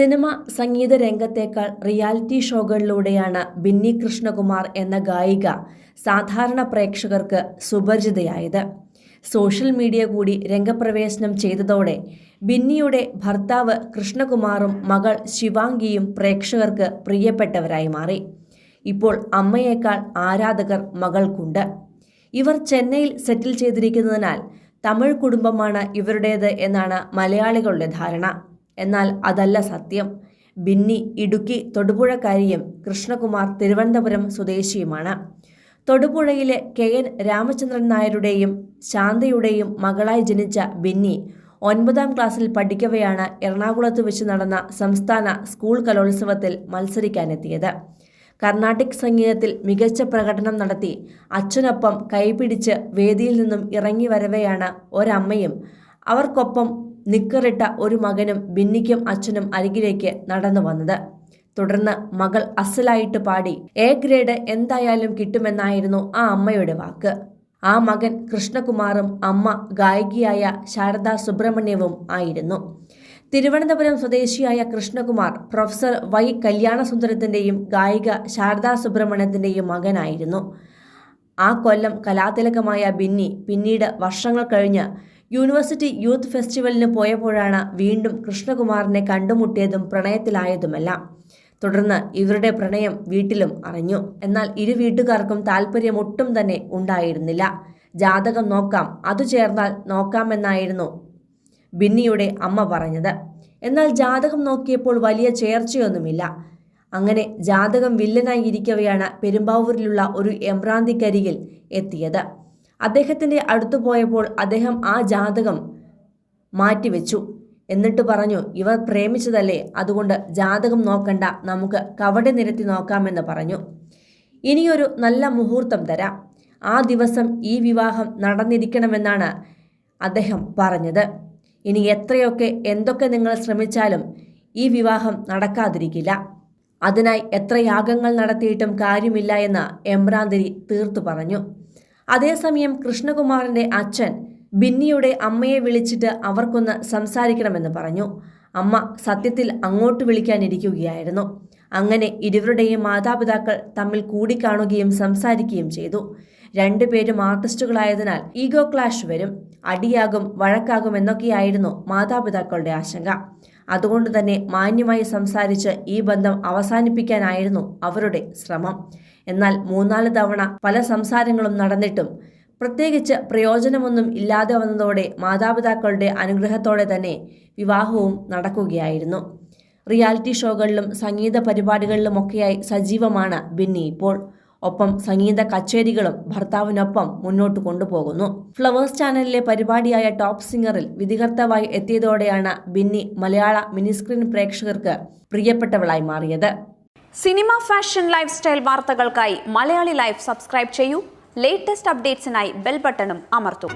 Cinema സംഗീത രംഗത്തേക്കാൾ reality ഷോകളിലൂടെയാണ് ബിന്നി കൃഷ്ണകുമാർ എന്ന ഗായിക സാധാരണ പ്രേക്ഷകർക്ക് സുപരിചിതയായത്. സോഷ്യൽ മീഡിയ കൂടി രംഗപ്രവേശനം ചെയ്തതോടെ ബിന്നിയുടെ ഭർത്താവ് കൃഷ്ണകുമാറും മകൾ ശിവാംഗിയും പ്രേക്ഷകർക്ക് പ്രിയപ്പെട്ടവരായി മാറി. ഇപ്പോൾ അമ്മയേക്കാൾ ആരാധകർ മകൾക്കുണ്ട്. ഇവർ ചെന്നൈയിൽ സെറ്റിൽ ചെയ്തിരിക്കുന്നതിനാൽ തമിഴ് കുടുംബമാണ് ഇവരുടേത് എന്നാണ് മലയാളികളുടെ ധാരണ. എന്നാൽ അതല്ല സത്യം. ബിന്നി ഇടുക്കി തൊടുപുഴക്കാരിയും കൃഷ്ണകുമാർ തിരുവനന്തപുരം സ്വദേശിയുമാണ്. തൊടുപുഴയിലെ കെ എൻ രാമചന്ദ്രൻ നായരുടെയും ശാന്തയുടെയും മകളായി ജനിച്ച ബിന്നി ഒൻപതാം ക്ലാസ്സിൽ പഠിക്കവെയാണ് എറണാകുളത്ത് വെച്ച് നടന്ന സംസ്ഥാന സ്കൂൾ കലോത്സവത്തിൽ മത്സരിക്കാനെത്തിയത്. കർണാട്ടിക് സംഗീതത്തിൽ മികച്ച പ്രകടനം നടത്തി അച്ഛനൊപ്പം കൈപിടിച്ച് വേദിയിൽ നിന്നും ഇറങ്ങി വരവെയാണ് ഒരമ്മയും. അവർക്കൊപ്പം നിക്കറിട്ട ഒരു മകനും ബിന്നിക്കും അച്ഛനും അരികിലേക്ക് നടന്നു വന്നത്. തുടർന്ന് മകൾ അസലായിട്ട് പാടി എ ഗ്രേഡ് എന്തായാലും കിട്ടുമെന്നായിരുന്നു ആ അമ്മയുടെ വാക്ക്. ആ മകൻ കൃഷ്ണകുമാറും അമ്മ ഗായികയായ ശാരദ സുബ്രഹ്മണ്യവും ആയിരുന്നു. തിരുവനന്തപുരം സ്വദേശിയായ കൃഷ്ണകുമാർ പ്രൊഫസർ വൈ കല്യാണസുന്ദരത്തിന്റെയും ഗായിക ശാരദാ സുബ്രഹ്മണ്യത്തിന്റെയും മകനായിരുന്നു. ആ കൊല്ലം കലാതിലകമായ ബിന്നി പിന്നീട് വർഷങ്ങൾ കഴിഞ്ഞ് യൂണിവേഴ്സിറ്റി യൂത്ത് ഫെസ്റ്റിവലിന് പോയപ്പോഴാണ് വീണ്ടും കൃഷ്ണകുമാറിനെ കണ്ടുമുട്ടിയതും പ്രണയത്തിലായതുമെല്ലാം. തുടർന്ന് ഇവരുടെ പ്രണയം വീട്ടിലും അറിഞ്ഞു. എന്നാൽ ഇരു വീട്ടുകാർക്കും താല്പര്യം ഒട്ടും തന്നെ ഉണ്ടായിരുന്നില്ല. ജാതകം നോക്കാം. അതു ചേർന്നാൽ നോക്കാമെന്നായിരുന്നു ബിന്നിയുടെ അമ്മ പറഞ്ഞത്. എന്നാൽ ജാതകം നോക്കിയപ്പോൾ വലിയ ചേർച്ചയൊന്നുമില്ല. അങ്ങനെ ജാതകം വില്ലനായി ഇരിക്കവെയാണ് പെരുമ്പാവൂരിലുള്ള ഒരു എംബ്രാന്തിക്കരികിൽ എത്തിയത്. അദ്ദേഹത്തിന്റെ അടുത്തു പോയപ്പോൾ അദ്ദേഹം ആ ജാതകം മാറ്റിവെച്ചു. എന്നിട്ട് പറഞ്ഞു ഇവർ പ്രേമിച്ചതല്ലേ? അതുകൊണ്ട് ജാതകം നോക്കണ്ട നമുക്ക് കവടി നിരത്തി നോക്കാമെന്ന് പറഞ്ഞു. ഇനിയൊരു നല്ല മുഹൂർത്തം തരാം. ആ ദിവസം ഈ വിവാഹം നടന്നിരിക്കണമെന്നാണ് അദ്ദേഹം പറഞ്ഞത്. ഇനി എത്രയൊക്കെ എന്തൊക്കെ നിങ്ങൾ ശ്രമിച്ചാലും ഈ വിവാഹം നടക്കാതിരിക്കില്ല. അതിനായി എത്ര യാഗങ്ങൾ നടത്തിയിട്ടും കാര്യമില്ല എന്ന് എംബ്രാന്തിരി തീർത്തു പറഞ്ഞു. അതേസമയം കൃഷ്ണകുമാറിന്റെ അച്ഛൻ ബിന്നിയുടെ അമ്മയെ വിളിച്ചിട്ട് അവർക്കൊന്ന് സംസാരിക്കണമെന്ന് പറഞ്ഞു. അമ്മ സത്യത്തിൽ അങ്ങോട്ട് വിളിക്കാനിരിക്കുകയായിരുന്നു. അങ്ങനെ ഇരുവരുടെയും മാതാപിതാക്കൾ തമ്മിൽ കൂടിക്കാണുകയും സംസാരിക്കുകയും ചെയ്തു. രണ്ടുപേരും ആർട്ടിസ്റ്റുകളായതിനാൽ ഈഗോ ക്ലാഷ് വരും അടിയാകും വഴക്കാകും എന്നൊക്കെയായിരുന്നു മാതാപിതാക്കളുടെ ആശങ്ക. അതുകൊണ്ട് തന്നെ മാന്യമായി സംസാരിച്ച് ഈ ബന്ധം അവസാനിപ്പിക്കാനായിരുന്നു അവരുടെ ശ്രമം. എന്നാൽ മൂന്നാൽ തവണ പല സംസാരങ്ങളും നടന്നിട്ടും പ്രത്യേകിച്ച് പ്രയോജനമൊന്നും ഇല്ലാതെ വന്നതോടെ മാതാപിതാക്കളുടെ അനുഗ്രഹത്തോടെ തന്നെ വിവാഹവും നടക്കുകയായിരുന്നു. റിയാലിറ്റി ഷോകളിലും സംഗീത പരിപാടികളിലുമൊക്കെയായി സജീവമാണ് ബിന്നി ഇപ്പോൾ. ഒപ്പം സംഗീത കച്ചേരികളും ഭർത്താവിനൊപ്പം മുന്നോട്ട് കൊണ്ടുപോകുന്നു. ഫ്ലവേഴ്സ് ചാനലിലെ പരിപാടിയായ ടോപ്പ് സിംഗറിൽ വിധികർത്താവായി എത്തിയതോടെയാണ് ബിന്നി മലയാള മിനിസ്ക്രീൻ പ്രേക്ഷകർക്ക് പ്രിയപ്പെട്ടവളായി മാറിയത്. സിനിമ ഫാഷൻ ലൈഫ് സ്റ്റൈൽ വാർത്തകൾക്കായി മലയാളി ലൈഫ് സബ്സ്ക്രൈബ് ചെയ്യൂ. ലേറ്റസ്റ്റ് അപ്ഡേറ്റ്സിനായി ബെൽ ബട്ടണും അമർത്തൂ.